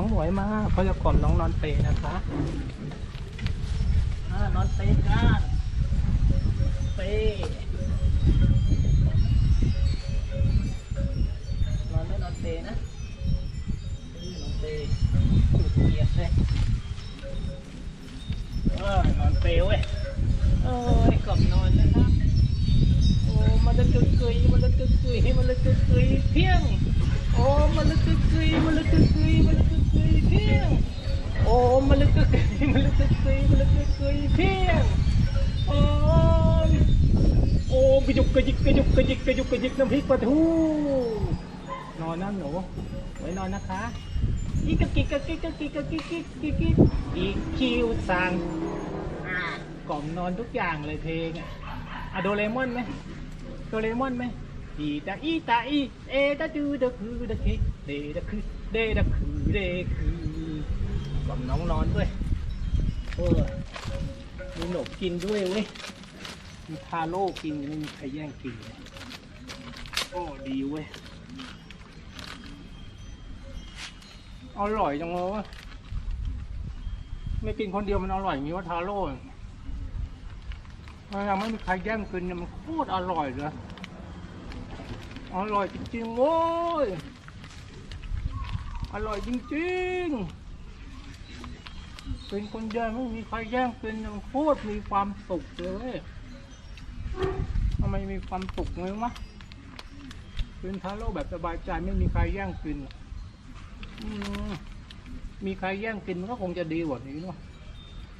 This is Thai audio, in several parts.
น้องหมวยมาเขาจะกล่อมน้องนอนเปรย์นะคะอ่านอนเปรย์กันเปรย์นอนไม่นอนเปรย์นะเออนอนเปรย์จุดเกียร์เลยเออนอนเปรย์เว้ยเอ้ยกล่อมนอนนะครับโอ้มันละกึกกึยมันละกึกกึยมันละกึกกึยเพียง ยุกกระยิกกระยุกกระยิกกระยุกกระยิกน้ำพริกปลาทูนอนนะหนูไว้นอนนะคะอีกกะกิกกะกิกกะกิกกิกกิกกิกกิกอีคิวสั่งกล่อมนอนทุกอย่างเลยเพลงอะอะโดเรมอนไหมโดเรมอนไหมอีตาอีตาอีเอตาดูดะคือดะคิเดดะคือเดดะคือเดคือกล่อมน้องนอนด้วยเออมีหนมกินด้วยเว้ยมี ทาโร่กินไม่มีใครแย่งกินเลยโอ้ดีเว้ย อร่อยจังเลยวะไม่กินคนเดียวมันอร่อยอย่างนี้ว่าทาโร่มันยังไม่มีใครแย่งกินเนี่ยมันโคตรอร่อยเลยอร่อยจริงๆโว้ย อร่อยจริงๆ เป็นคนเดียวไม่มีใครแย่งกินมันโคตรมีความสุขเลย ไมมีความสุขเลยวะเป็นทาโร่แบบสบายใจไม่มีใครแย่งกินมีใครแย่งกินมันก็คงจะดีกว่านี้เนาะ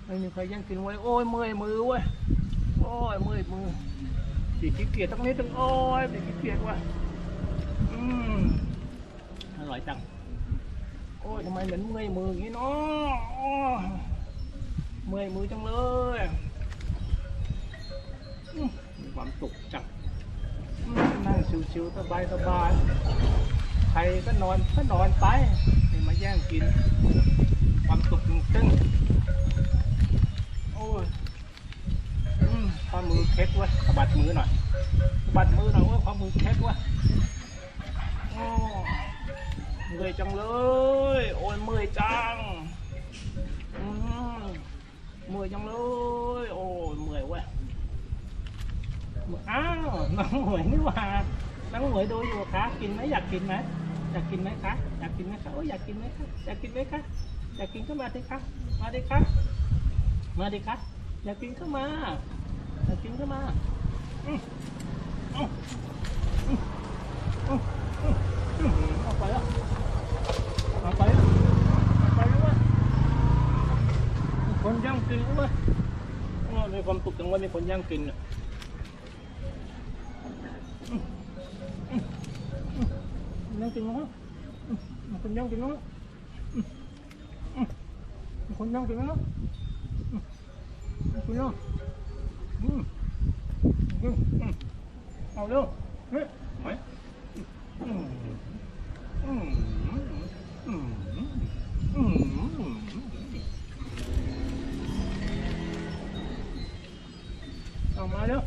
ไม่มีใครแย่งกินไว้โอ้ยเมื่อยมือเว้ยโอ้ยเมื่อยมือปีขี้เกียจตั้งนิดตั้งโอ้ยปีขี้เกียจว่ะอืมอร่อยจังโอ้ยทำไมเหมือนเมื่อยมืออย่างนี้เนาะเมื่อยมือจังเลยอื มีความสุขจังนั่งชิวๆสบายสบายๆใครก็นอนก็นอนไปไม่มาแย่งกิน ความสุขจริงโอ้ยข้อมือเคล็ดว้ยสะบัดมือหน่อยสะบัดมือหน่อยว้ยข้อมือเคล็ดว้ยโอ้เมื่อยจังเลย โอ้ยเมื่อยจังเมื่อยจังเลย โอ้ยเมื่อยเว้ย อ้าวน้องหมวยนี่หว่าน้องหมวยดูอยู่คะกินไหมอยากกินไหมอยากกินไหมคะอยากกินไหมคะโอ้ยอยากกินไหมคะอยากกินไหมคะอยากกินก็มาดิคะมาดิคะมาดิคะอยากกินก็มาอยากกินก็มาอืมอืมอืมอืมอืมอืมเอาไปแล้วเอาไปแล้วเอาไปแล้วว้ยมีคนย่างกินว้ยโอ้ยมีความสุขจังว่ามีคนย่างกินอะ ยังกินมั้งมันคนยังกินมั้งมันคนยังกินมั้งกินนาะอืมอืมอืมเอาเร็วเฮ้ยมอืมอืมอืมอืมเอามาเร็ว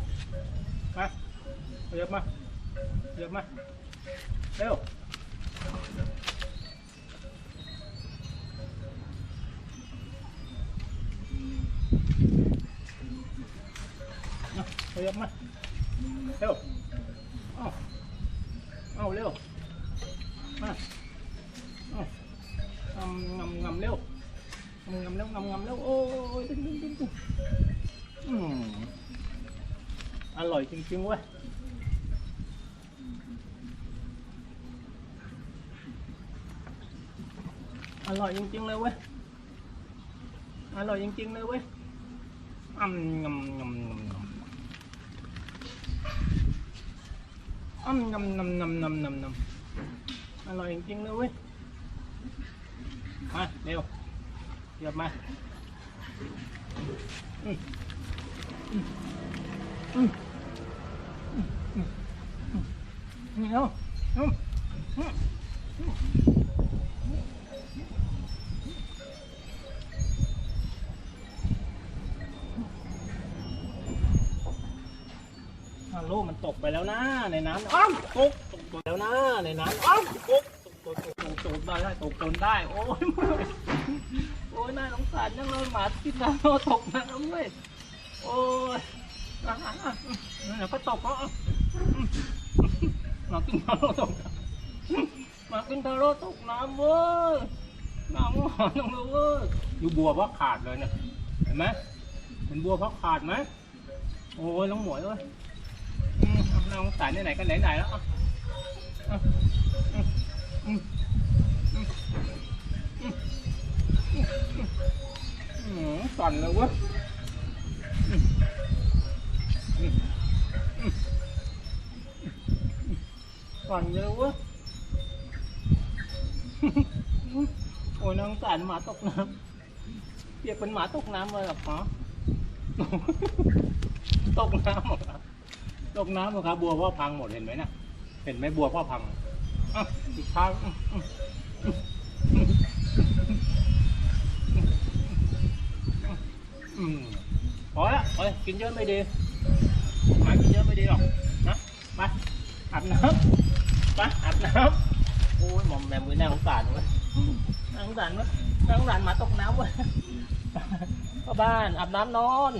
มาเยบมาเรียบมาเร็วมาขยับมาเอาเอาเร็วมาเร็ว งำงำเร็วงำงำเร็วโอ้ยดึงดึงดึงดึงอืมอร่ อยจริงๆเว้ยอร่อยจริงๆเลยเว้ย อร่อยจริงๆเลยเว้ยอืมงำงำงำงำอืมงำงำงำงำงำงำอร่อยจริงๆเลยเว้ย มาเร็วเดี๋ยวมาอืมอืมอืมอืมอืมอืมเอาอืมอืมอืม ฮัลโหลมันตกไปแล้วนะในน้ำอ้าวตกตกไปแล้วนะในน้ำอ้าวตกตกตกตกตกโจมได้ได้ตกจนได้ โอ้ยโอ้ยน่าสงสารจังเลยหมาที่น้ำตกน้ำเว้ยโอ้ยอะอะอะเดี๋ยวก็ตกแล้วหมากินทาโร่ตกหมากินทาโร่ตกน้ำเว้ยน้ำหวานจังเลยเว้ยอยู่บัวเพราะขาดเลยเนี่ยเห็นไหมเห็นบัวเพราะขาดไหมโอ้ยน้องหมวยเว้ย เอาน้าสงสารไหนๆก็ไหนๆแล้วอะอะอืมอืมอืมอืมสั่นเลยเว้ยอืมอืมอืมสั่นเลยเว้ยโอ้ยน้องสารหมาตกน้ำเปียกเป็นหมาตกน้ำเลยหรอคะตกน้ำหรอ ตกน้ำเหรอครับบัวพ่อพังหมดเห็นไหมน่ะ เห็นไหมบัวพ่อพังอะอีกครั้งอืมอืมอืมอืมพอละพอละกินเยอะไม่ดีหมากินเยอะไม่ดีหรอกนะไปอาบน้ำไปอาบน้ำโอ้ยหมอมแมมมือน่าสงสารเว้ยน่าสงสารเว้ยน่าสงสารหมาตกน้ำเว้ยเข้าบ้านอาบน้ำนอน